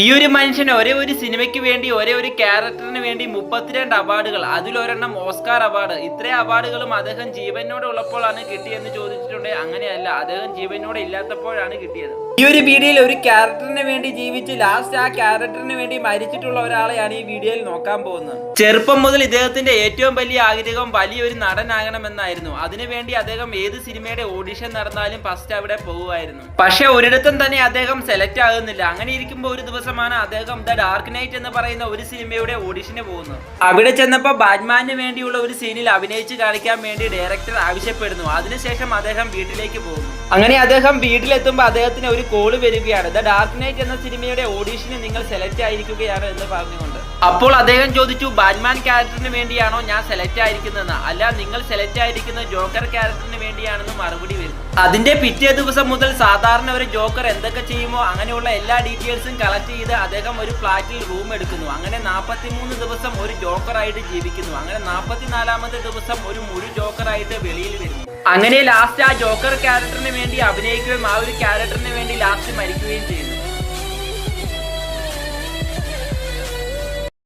ഈ ഒരു മനുഷ്യൻ ഒരേ ഒരു സിനിമയ്ക്ക് വേണ്ടി ഒരേ ഒരു ക്യാരക്ടറിന് വേണ്ടി മുപ്പത്തിരണ്ട് അവാർഡുകൾ. അതിലൊരെണ്ണം ഓസ്കാർ അവാർഡ്. ഇത്രയും അവാർഡുകളും അദ്ദേഹം ജീവനോടെ ഉള്ളപ്പോഴാണ് കിട്ടിയെന്ന് ചോദിച്ചിട്ടുണ്ട്. അങ്ങനെയല്ല അദ്ദേഹം ജീവനോടെ ഇല്ലാത്തപ്പോഴാണ് കിട്ടിയത്. ഈ ഒരു വീഡിയോയിൽ ഒരു ക്യാരക്ടറിന് വേണ്ടി ജീവിച്ച് ലാസ്റ്റ് ആ ക്യാരക്ടറിന് വേണ്ടി മരിച്ചിട്ടുള്ള ഒരാളെയാണ് ഈ വീഡിയോയിൽ നോക്കാൻ പോകുന്നത്. ചെറുപ്പം മുതൽ ഇദ്ദേഹത്തിന്റെ ഏറ്റവും വലിയ ആഗ്രഹം വലിയൊരു നടനാകണമെന്നായിരുന്നു. അതിനുവേണ്ടി അദ്ദേഹം ഏത് സിനിമയുടെ ഓഡിഷൻ നടന്നാലും ഫസ്റ്റ് അവിടെ പോകുമായിരുന്നു പക്ഷെ ഒരിടത്തും തന്നെ അദ്ദേഹം സെലക്ട് ആകുന്നില്ല. അങ്ങനെ ഇരിക്കുമ്പോൾ ഒരു ദിവസമാണ് അദ്ദേഹം ദ ഡാർക്ക് നൈറ്റ് എന്ന് പറയുന്ന ഒരു സിനിമയുടെ ഓഡിഷന് പോകുന്നത്. അവിടെ ചെന്നപ്പോൾ ബാറ്റ്മാന് വേണ്ടിയുള്ള ഒരു സീനിൽ അഭിനയിച്ച് കാണിക്കാൻ വേണ്ടി ഡയറക്ടർ ആവശ്യപ്പെടുന്നു. അതിനുശേഷം അദ്ദേഹം വീട്ടിലേക്ക് പോകുന്നു. അങ്ങനെ അദ്ദേഹം വീട്ടിലെത്തുമ്പോൾ അദ്ദേഹത്തിന് ഒരു കോൾ വരികയാണ്. ദ ഡാർക്ക് നൈറ്റ് എന്ന സിനിമയുടെ ഓഡീഷന് നിങ്ങൾ സെലക്ട് ആയിരിക്കുകയാണ് എന്ന് പറഞ്ഞുകൊണ്ട്. അപ്പോൾ അദ്ദേഹം ചോദിച്ചു ബാറ്റ്മാൻ ക്യാരക്ടറിന് വേണ്ടിയാണോ ഞാൻ സെലക്ട് ആയിരിക്കുന്നതെന്ന്? അല്ല നിങ്ങൾ സെലക്ട് ആയിരിക്കുന്ന ജോക്കർ ക്യാരക്ടറിന് വേണ്ടിയാണെന്ന് മറുപടി വരുന്നു അതിന്റെ പിറ്റേ ദിവസം മുതൽ സാധാരണ ഒരു ജോക്കർ എന്തൊക്കെ ചെയ്യുമോ അങ്ങനെയുള്ള എല്ലാ ഡീറ്റെയിൽസും കളക്ട് ചെയ്ത് അദ്ദേഹം ഒരു ഫ്ലാറ്റിൽ റൂം എടുക്കുന്നു. അങ്ങനെ നാൽപ്പത്തിമൂന്ന് ദിവസം ഒരു ജോക്കറായിട്ട് ജീവിക്കുന്നു. അങ്ങനെ നാൽപ്പത്തിനാലാമത്തെ ദിവസം ഒരു മുഴു ജോക്കറായിട്ട് വെളിയിൽ വരുന്നു. അങ്ങനെ ലാസ്റ്റ് ആ ജോക്കർ ക്യാരക്ടറിന് വേണ്ടി അഭിനയിക്കുകയും ആ ഒരു ക്യാരക്ടറിന് വേണ്ടി ലാസ്റ്റ് മരിക്കുകയും ചെയ്യുന്നു.